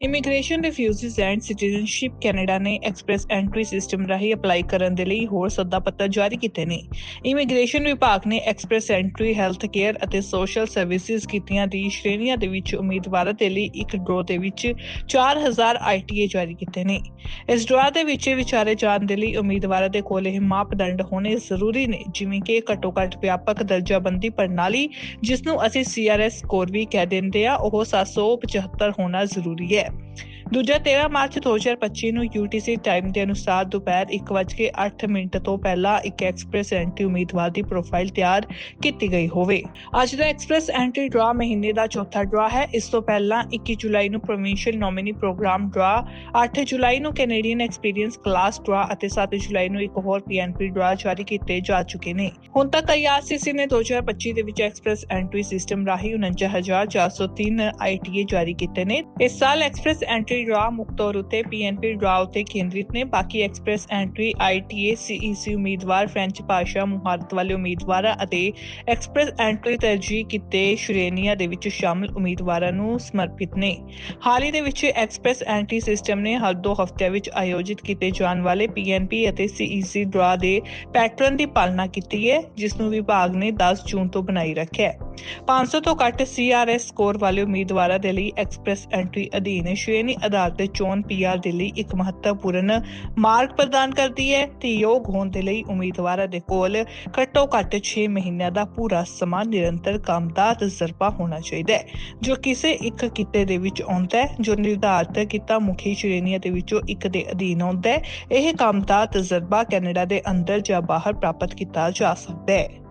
Immigration refugees and citizenship Canada ਨੇ express entry system ਰਾਹੀਂ apply ਕਰਨ ਦੇ ਲਈ ਹੋਰ ਸੱਦਾ ਪੱਤਰ ਜਾਰੀ ਕੀਤੇ ਨੇ। ਇਮੀਗ੍ਰੇਸ਼ਨ ਵਿਭਾਗ ਨੇ ਐਕਸਪ੍ਰੈਸ ਐਂਟਰੀ ਹੈਲਥ ਕੇਅਰ ਅਤੇ ਸੋਸ਼ਲ ਸਰਵਿਸਿਜ਼ ਕੀਤੀਆਂ ਦੀ ਸ਼੍ਰੇਣੀਆਂ ਦੇ ਵਿੱਚ ਉਮੀਦਵਾਰਾਂ ਦੇ ਲਈ ਇੱਕ ਡਰੋ ਦੇ ਵਿੱਚ 4000 ਆਈਟੀਏ ਜਾਰੀ ਕੀਤੇ ਨੇ। ਇਸ ਡਰਾ ਦੇ ਵਿੱਚ ਵਿਚਾਰੇ ਜਾਣ ਦੇ ਲਈ ਉਮੀਦਵਾਰਾਂ ਦੇ ਕੋਲ ਇਹ ਮਾਪਦੰਡ ਹੋਣੇ ਜ਼ਰੂਰੀ ਨੇ, ਜਿਵੇਂ ਕਿ ਘੱਟੋ-ਘੱਟ ਵਿਆਪਕ ਦਰਜਾਬੰਦੀ ਪ੍ਰਣਾਲੀ ਜਿਸ ਨੂੰ ਅਸੀਂ ਸੀਆਰਐਸ ਸਕੋਰ ਵੀ ਕਹਿ ਦਿੰਦੇ ਆ ਉਹ 775 ਹੋਣਾ ਜ਼ਰੂਰੀ ਹੈ। है ਦੂਜਾ 13 ਮਾਰਚ 2025 ਨੂੰ UTC ਟਾਈਮ ਦੇ ਅਨੁਸਾਰ ਦੁਪਹਿਰ 1:08 ਮਿੰਟ ਤੋਂ ਪਹਿਲਾਂ ਇੱਕ ਐਕਸਪ੍ਰੈਸ ਐਂਟਰੀ ਉਮੀਦਵਾਰ ਦੀ ਪ੍ਰੋਫਾਈਲ ਤਿਆਰ ਕੀਤੀ ਗਈ ਹੋਵੇ। ਅੱਜ ਦਾ ਐਕਸਪ੍ਰੈਸ ਐਂਟਰੀ ਡਰਾ ਮਹੀਨੇ ਦਾ ਚੌਥਾ ਡਰਾ ਹੈ। ਇਸ ਤੋਂ ਪਹਿਲਾਂ 21 ਜੁਲਾਈ ਨੂੰ ਪ੍ਰੋਵਿੰਸ਼ੀਅਲ ਨੋਮਿਨੀ ਪ੍ਰੋਗਰਾਮ ਡਰਾ 8 ਜੁਲਾਈ ਨੂੰ ਕੈਨੇਡੀਅਨ ਐਕਸਪੀਰੀਅੰਸ ਕਲਾਸ ਡਰਾ ਅਤੇ 7 ਜੁਲਾਈ ਨੂੰ ਇੱਕ ਹੋਰ ਪੀਐਨਪੀ ਡਰਾ ਜਾਰੀ ਕੀਤੇ ਜਾ ਚੁੱਕੇ ਨੇ। ਹੁਣ ਤੱਕ ਆਈਆਰਸੀਸੀ ਨੇ 2025 ਦੇ ਵਿੱਚ ਐਕਸਪ੍ਰੈਸ ਐਂਟਰੀ ਸਿਸਟਮ ਰਾਹੀਂ 49403 ਆਈਟੀਏ ਜਾਰੀ ਕੀਤੇ ਨੇ। ਇਸ ਸਾਲ ਐਕਸਪ੍ਰੈਸ ਐਂਟਰੀ ਡਰਾ ਮੁੱਖ ਤੌਰ ਉਤੇ ਪੀਐਨਪੀ ਡਰਾ ਉਤੇ ਕੇਂਦਰਿਤ ਨੇ। ਬਾਕੀ ਐਕਸਪ੍ਰੈਸ ਐਂਟਰੀ ਆਈਟੀਏ ਸੀਈਸੀ ਉਮੀਦਵਾਰ, ਫ੍ਰੈਂਚ ਭਾਸ਼ਾ, ਮੁਹਾਰਤ ਵਾਲੇ ਉਮੀਦਵਾਰਾਂ ਅਤੇ ਐਕਸਪ੍ਰੈਸ ਐਂਟਰੀ ਤਰਜੀਹ ਕੀਤੇ ਸ਼੍ਰੇਣੀਆਂ ਦੇ ਵਿੱਚ ਸ਼ਾਮਲ ਉਮੀਦਵਾਰਾਂ ਨੂੰ ਸਮਰਪਿਤ ਨੇ। ਹਾਲ ਹੀ ਦੇ ਵਿੱਚ ਐਕਸਪ੍ਰੈਸ ਐਂਟਰੀ ਸਿਸਟਮ ਨੇ ਹਰ ਦੋ ਹਫ਼ਤਿਆਂ ਵਿੱਚ ਆਯੋਜਿਤ ਕੀਤੇ ਜਾਣ ਵਾਲੇ ਪੀਐਨਪੀ ਅਤੇ ਸੀਈਸੀ ਡਰਾ ਦੇ ਪੈਟਰਨ ਦੀ ਪਾਲਣਾ ਕੀਤੀ ਹੈ, ਜਿਸ ਨੂੰ ਵਿਭਾਗ ਨੇ 10 ਜੂਨ ਤੋਂ ਬਣਾਈ ਰੱਖਿਆ ਹੈ। 500 ਤੋਂ ਘੱਟ ਸੀਆਰਐਸ ਸਕੋਰ ਵਾਲੇ ਉਮੀਦਵਾਰਾਂ ਦੇ ਲਈ ਐਕਸਪ੍ਰੈਸ ਐਂਟਰੀ ਅਧੀਨ ਸ਼੍ਰੇਣੀ ਆਧਾਰ ਤੇ ਚੋਣ ਪੀਆਰ ਦੇ ਲਈ ਇੱਕ ਮਹੱਤਵਪੂਰਨ ਮਾਰਗ ਪ੍ਰਦਾਨ ਕਰਦੀ ਹੈ ਤੇ ਯੋਗ ਹੋਣ ਦੇ ਲਈ ਉਮੀਦਵਾਰਾਂ ਦੇ ਕੋਲ ਘੱਟੋ ਘੱਟ 6 ਮਹੀਨਿਆਂ ਦਾ ਪੂਰਾ ਸਮਾਂ ਨਿਰੰਤਰ ਕੰਮ ਦਾ ਤਜਰਬਾ ਹੋਣਾ ਚਾਹੀਦਾ ਹੈ, ਜੋ ਕਿਸੇ ਇੱਕ ਕਿਤੇ ਦੇ ਵਿੱਚ ਆਉਂਦਾ ਹੈ, ਜੋ ਨਿਰਧਾਰਤ ਕੀਤਾ ਮੁਖੀ ਸ਼੍ਰੇਣੀਆਂ ਦੇ ਵਿੱਚੋਂ ਇੱਕ ਦੇ ਅਧੀਨ ਆਉਂਦਾ ਹੈ, ਇਹ ਕੰਮ ਦਾ ਤਜਰਬਾ ਕੈਨੇਡਾ ਦੇ ਅੰਦਰ ਜਾਂ ਬਾਹਰ ਪ੍ਰਾਪਤ ਕੀਤਾ ਜਾ ਸਕਦਾ ਹੈ।